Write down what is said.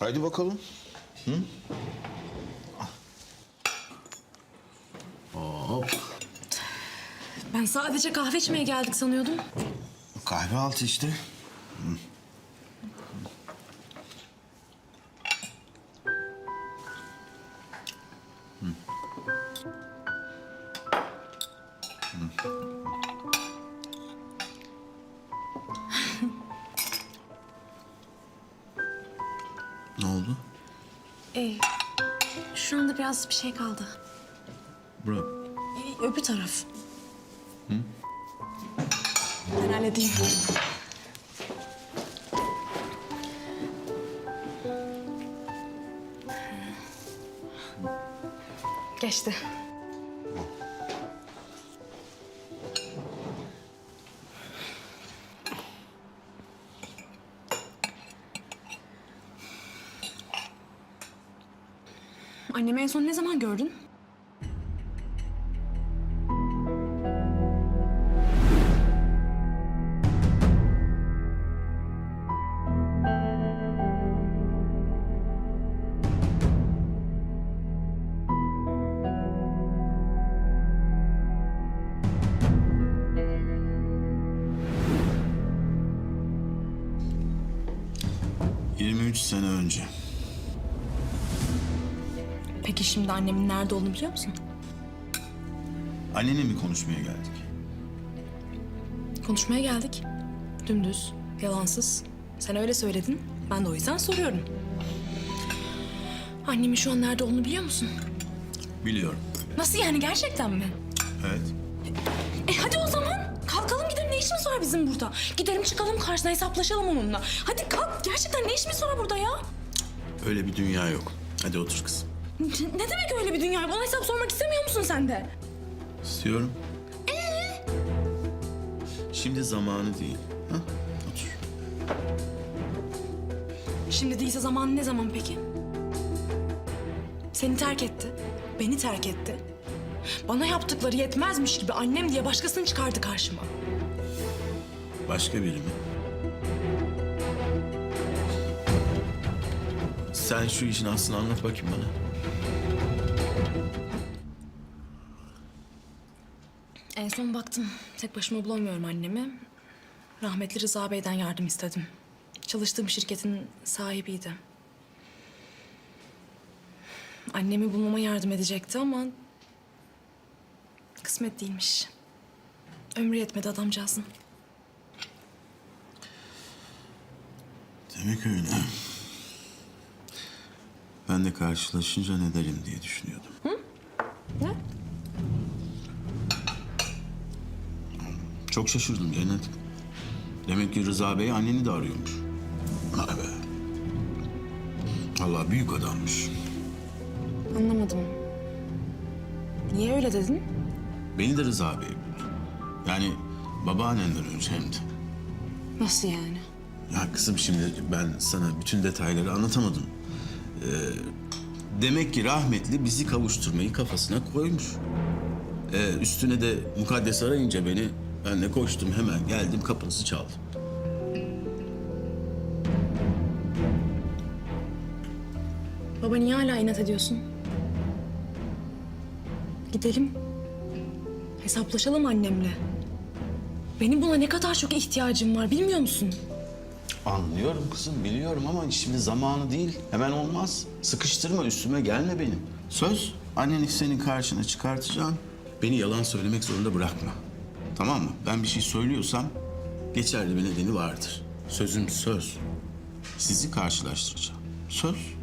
Haydi bakalım. Hop. Ben sadece kahve içmeye geldik sanıyordum. Kahve altı işte. Ee, şu anda biraz bir şey kaldı. Bırak. Ee, öbür taraf. Ben halledeyim. Geçti. Annemi en son ne zaman gördün? ...23 sene önce. Peki şimdi annemin nerede olduğunu biliyor musun? Annenle mi konuşmaya geldik? Konuşmaya geldik. Dümdüz, yalansız. Sen öyle söyledin. Ben de o yüzden soruyorum. Annemin şu an nerede olduğunu biliyor musun? Biliyorum. Nasıl yani gerçekten mi? Evet. E hadi o zaman. Kalkalım gidelim. Ne işimiz var bizim burada? Gidelim çıkalım karşısına hesaplaşalım onunla. Hadi kalk. Gerçekten ne işimiz var burada ya? Öyle bir dünya yok. Hadi otur kızım. Ne demek öyle bir dünya? Bana hesap sormak istemiyor musun sen de? İstiyorum. Şimdi zamanı değil. Ha? Otur. Şimdi değilse zaman ne zaman peki? Seni terk etti. Beni terk etti. Bana yaptıkları yetmezmiş gibi annem diye başkasını çıkardı karşıma. Başka biri mi? Sen şu işin aslını anlat bakayım bana. En son baktım. Tek başıma bulamıyorum annemi. Rahmetli Rıza Bey'den yardım istedim. Çalıştığım şirketin sahibiydi. Annemi bulmama yardım edecekti ama... Kısmet değilmiş. Ömrü yetmedi adamcağızın. Demek öyle. Ben de karşılaşınca ne derim diye düşünüyordum. Ne? Çok şaşırdım Cennet. Demek ki Rıza Bey anneni de arıyormuş. Vay be. Allah büyük adammış. Anlamadım. Niye öyle dedin? Beni de Rıza Bey buldu. Yani babaannenden önce hem de. Nasıl yani? Ya kızım şimdi ben sana bütün detayları anlatamadım. Ee, demek ki rahmetli bizi kavuşturmayı kafasına koymuş. Ee, üstüne de mukaddes arayınca beni ben de koştum hemen geldim kapınızı çaldım. Baba niye hala inat ediyorsun? Gidelim. Hesaplaşalım annemle. Benim buna ne kadar çok ihtiyacım var bilmiyor musun? Anlıyorum kızım biliyorum ama şimdi zamanı değil. Hemen olmaz. Sıkıştırma üstüme gelme benim. Söz anneni senin karşına çıkartacağım. Beni yalan söylemek zorunda bırakma. Tamam mı? Ben bir şey söylüyorsam geçerli bir nedeni vardır. Sözüm söz. Sizi karşılaştıracağım. Söz.